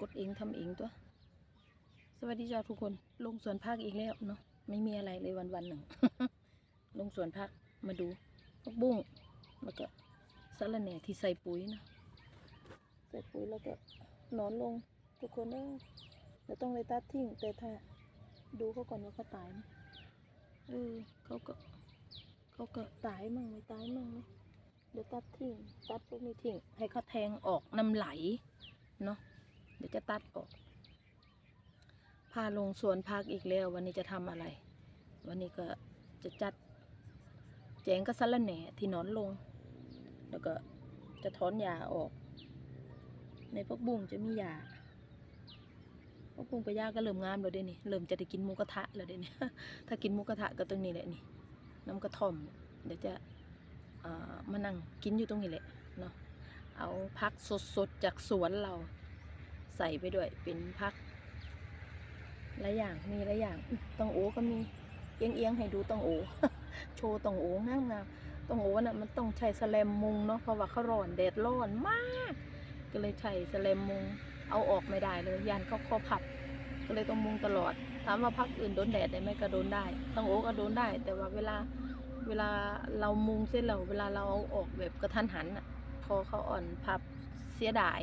กดเองทำเองตัว สวัสดีจ้าทุกคน ลงสวนพักอีกแล้วเนาะไม่มีอะไรเลยวันวันหนึ่ง ลงสวนพักมาดูพักบุ้งแล้วก็สะระแหน่ที่ใส่ปุ๋ยนะใส่ปุ๋ยแล้วก็นอนลงทุกคนเออเดี๋ยวต้องไปตัดทิ้ง แต่ถ้าดูเขาก่อนว่าเขาตายไหมเออเขาก็เขาก็ตายมั่งไม่ตายมั่งเดี๋ยวตัดทิ้งตัดพวกนี้ทิ้งให้เขาแทงออกน้ำไหลเนาะ เดี๋ยวจะตัดออกพาลงสวนพักอีกแล้ว วันนี้จะทำอะไร วันนี้ก็จะจัดแจงก็สละแหน่ที่นอนลง แล้วก็จะถอนหญ้าออก ในพวกบุ้งจะมีหญ้าพวกบุ้งไปย่าก็เริ่มงามแล้วเด้นี่เริ่มจะได้กินหมูกระทะแล้วเด้นี่ถ้ากินหมูกระทะก็ตรงนี้แหละนี่น้ำกระท่อม เดี๋ยวจะมานั่งกินอยู่ตรงนี้แหละเนาะเอาพักสดๆจากสวนเรา ใส่ไปด้วยเป็นพักหลายอย่างมีหลายอย่างอุ๊ยตองโอก็มีเอียงเอียงให้ดูตองโอโชว์ตองโองามงามๆตองโอน่ะมันต้องใช้สแลมมุงเนาะเพราะว่าเขาร้อนแดดร้อนมาก ก็เลยใช้สแลมมุงเอาออกไม่ได้เลยยานเขาคอพับ ก็เลยต้องมุงตลอดถามว่าพักอื่นโดนแดดได้ไหมก็โดนได้ตองโอก็โดนได้ แต่ว่าเวลาเวลาเรามุงเสร็จแล้วเวลาเราเอาออกแบบกระทันหันอะคอเขาอ่อนพับเสียดาย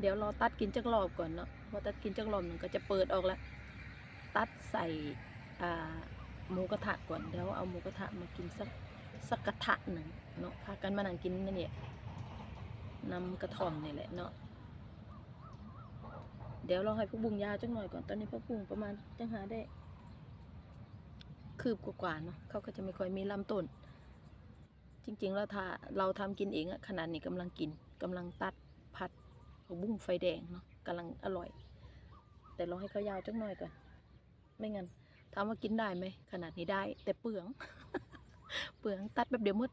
เดี๋ยวรอตัดกินจักรอบก่อนเนาะพอตัดกินจักรอบหนึ่งก็จะเปิดออกแล้วตัดใส่หมูกระทะก่อนเดี๋ยวเอาหมูกระทะมากินสักสักกระทะหนึ่งเนาะพากันมานั่งกินนี่เนี่ยนำกระท่อมนี่แหละเนาะเดี๋ยวเราให้พวกบุงยาวจังหน่อยก่อนตอนนี้พวกบุงประมาณจังหาได้ คืบกว่าๆเนาะเขาก็จะไม่ค่อยมีลำต้น จริงๆแล้วถ้าเราทำกินเองอะขนาดนี้กำลังกินกำลังตัดผัด ผักบุ้งไฟแดงเนาะกำลังอร่อย แต่รอให้เขายาวจักหน่อยก่อนไม่งั้นถามว่ากินได้ไหมขนาดนี้ได้ แต่เปลือง เปลืองตัดแบบเดี๋ยวมืด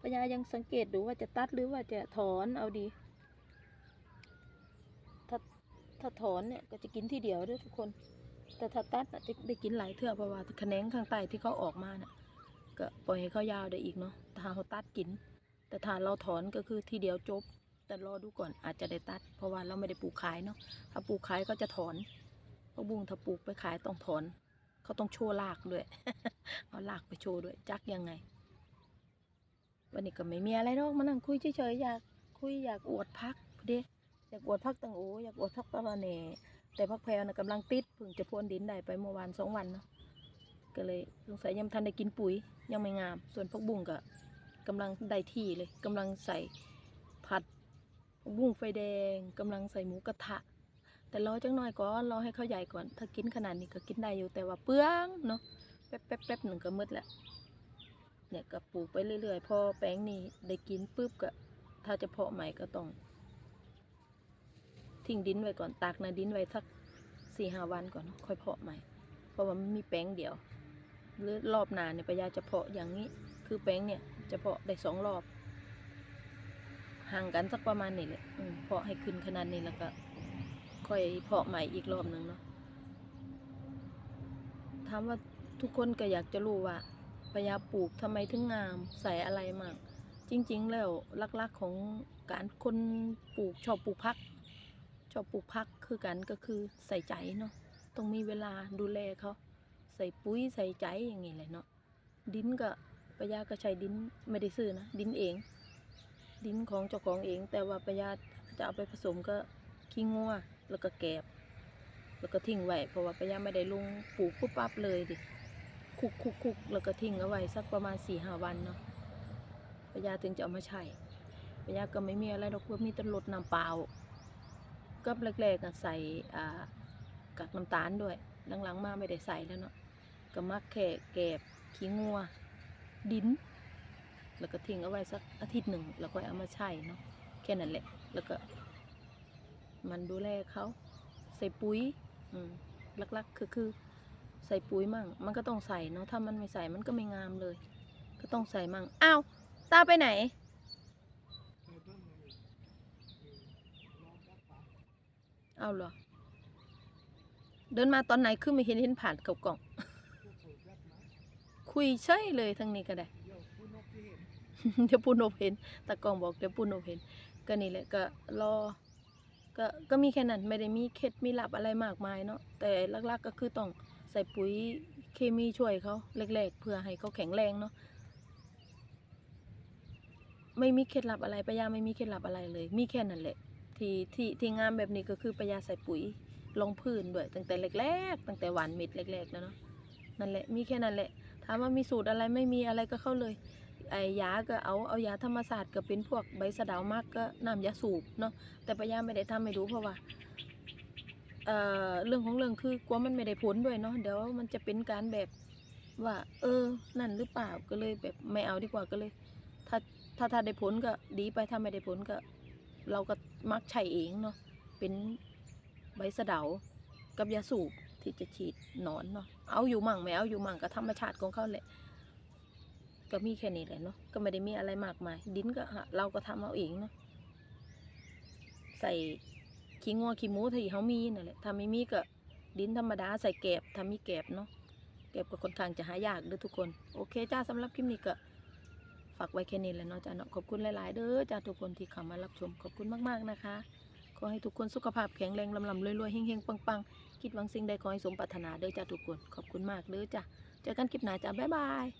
พญายังสังเกตดูว่าจะตัดหรือว่าจะถอนเอาดี ถ้าถ้าถอนเนี่ยก็จะกินทีเดียวด้วยทุกคน แต่ถ้าตัดจะได้กินหลายเทื่อเพราะว่าแขนงข้างใต้ที่เขาออกมาน่ะก็ปล่อยให้เขายาวได้อีกเนาะถ้าเขาตัดกิน แต่ถ้าเราถอนก็คือทีเดียวจบ แต่รอดูก่อนอาจจะได้ตัด เพราะว่าเราไม่ได้ปลูกขายเนาะถ้าปลูกขายก็จะถอนพวกบุ้งถ้าปลูกไปขายต้องถอน เขาต้องโชว์รากด้วย เอารากไปโชว์ด้วย จักยังไง วันนี้ก็ไม่มีอะไรหรอกมานั่งคุยเฉยๆอยากคุยอยากอวดพักเด้อยากอวดพักตังโออยากอวดพักตะละเนแต่พักแพรนะกำลังติดเพิ่งจะพรวนดินได้ไปเมื่อวานสองวันเนาะก็เลยสงสัยยังทันได้กินปุ๋ยยังไม่งาม ส่วนพวกบุ้งก็กำลังได้ที่เลยกำลังใส่ผัด บุ้งไฟแดงกำลังใส่หมูกระทะ แต่รอจังหน่อยก่อนรอให้เขาใหญ่ก่อน ถ้ากินขนาดนี้ก็กินได้อยู่แต่ว่าเปลืองเนาะแป๊บแป๊บแป๊บหนึ่งก็มืดแล้วเนี่ยก็ปลูกไปเรื่อยๆ พอแป้งนี่ได้กินปุ๊บก็ ถ้าจะเพาะใหม่ก็ต้อง ทิ้งดินไว้ก่อนตากในดินไว้สักสี่ห้าวันก่อนค่อยเพาะใหม่ เพราะว่ามันมีแป้งเดียวหรือรอบนาเนี่ยปะยาจะเพาะอย่างนี้ คือแป้งเนี่ยจะเพาะได้สองรอบ ห่างกันสักประมาณนี้แหละเพาะให้ขึ้นขนาดนี้แล้วก็ ค่อยเพาะใหม่อีกรอบหนึ่งเนาะถามว่าทุกคนก็อยากจะรู้ว่าปะยาปลูกทำไมถึงงามใส่อะไรมาก จริง ๆ แล้วลักๆของการคนปลูกชอบปลูกพัก ชอบปลูกพักคือกันก็คือใส่ใจเนาะต้องมีเวลาดูแลเขาใส่ปุ๋ยใส่ใจอย่างนี้แหละเนาะดินก็ปยาก็ใช้ดินไม่ได้ซื้อนะดินเอง ดินของเจ้าของเอง แต่ว่าปะยาจะเอาไปผสมก็ขี้งัวแล้วก็แกบ แล้วก็ทิ้งไว้เพราะว่าปะยาไม่ได้ลงปลูกปุ๊บปั๊บเลยดิคุกคุกคุกแล้วก็ทิ้งเอาไว้สักประมาณสี่ห้าวันเนาะปะยาถึงจะเอามาใช้ปะยาก็ไม่มีอะไรดอกเพื่อมีแต้นรดน้ำเปล่าก็แรกๆก็ใส่อ่ากากน้ำตาลด้วยหลังๆมาไม่ได้ใส่แล้วเนาะก็มักแค่แกบขี้งัว ดิน แล้วก็ทิ้งเอาไว้สักอาทิตย์หนึ่งแล้วก็เอามาใช้เนาะแค่นั้นแหละ แล้วก็ มันดูแลเขาใส่ปุ๋ย อืมลักๆคือคือใส่ปุ๋ยมั่ง มันก็ต้องใส่เนาะถ้ามันไม่ใส่มันก็ไม่งามเลย ก็ต้องใส่มั่งอ้าวตาไปไหนเอาเหรอเดินมาตอนไหนคือไม่เห็นเห็นผ่านกับกล่อง คุยใช่เลยทั้งนี้ก็ได้ เดี๋ยวปูนบเห็นตากล้องบอกเดี๋ยวปูนบเห็น ก็นี่แหละก็รอก็ก็มีแค่นั้นไม่ได้มีเคล็ดมีลับอะไรมากมายเนาะแต่หลักๆก็คือต้องใส่ปุ๋ยเคมีช่วยเขาแรกๆเพื่อให้เขาแข็งแรงเนาะไม่มีเคล็ดลับอะไรปยาไม่มีเคล็ดลับอะไรเลย มีแค่นั้นแหละที่ที่ที่งามแบบนี้ก็คือปยาใส่ปุ๋ยลงพื้นด้วยตั้งแต่แรกๆตั้งแต่หวานเม็ดแรกๆแล้วเนาะนั่นแหละมีแค่นั้นแหละถามว่ามีสูตรอะไรไม่มีอะไรก็เข้าเลย ไอยาก็เอาเอายาธรรมศาสตร์ก็เป็นพวกใบสะเดามากก็น้ำยาสูบเนาะแต่ปยาไม่ได้ทำให้ดูเพราะว่าเอ่อเรื่องของเรื่องคือกลัวมันไม่ได้ผลด้วยเนาะเดี๋ยวมันจะเป็นการแบบว่า เออ นั่นหรือเปล่าก็เลยแบบไม่เอาดีกว่าก็เลย ถ้าถ้าถ้าได้ผลก็ดีไปถ้าไม่ได้ผลก็ เราก็มักใช้เองเนาะเป็นใบสะเดากับยาสูบที่จะฉีดหนอนเนาะเอาอยู่มั่งไม่เอาอยู่มั่งก็ธรรมชาติของเขาแหละ ก็มีแค่นี้แหละเนาะก็ไม่ได้มีอะไรมากมาย ดินก็เราก็ทำเอาเองเนาะใส่ขี้งัวขี้หมูที่เขามีนั่นแหละถ้าไม่มีก็ดินธรรมดาใส่แกบถ้ามีแกบเนาะแกบก็ค่อนข้างจะหายากเด้อทุกคน โอเคจ้าสำหรับคลิปนี้ก็ฝากไว้แค่นี้แหละเนาะจ้าเนาะขอบคุณหลาย ๆ เด้อจ้าทุกคนที่เข้ามารับชมขอบคุณมากๆนะคะขอให้ทุกคนสุขภาพแข็งแรงลำลำรวยๆเฮงๆปังๆคิดหวังสิ่งใดขอให้สมปรารถนาเด้อจ้าทุกคนขอบคุณมากเด้อจ้าเจอกันคลิปหน้าจ้าบ๊ายบาย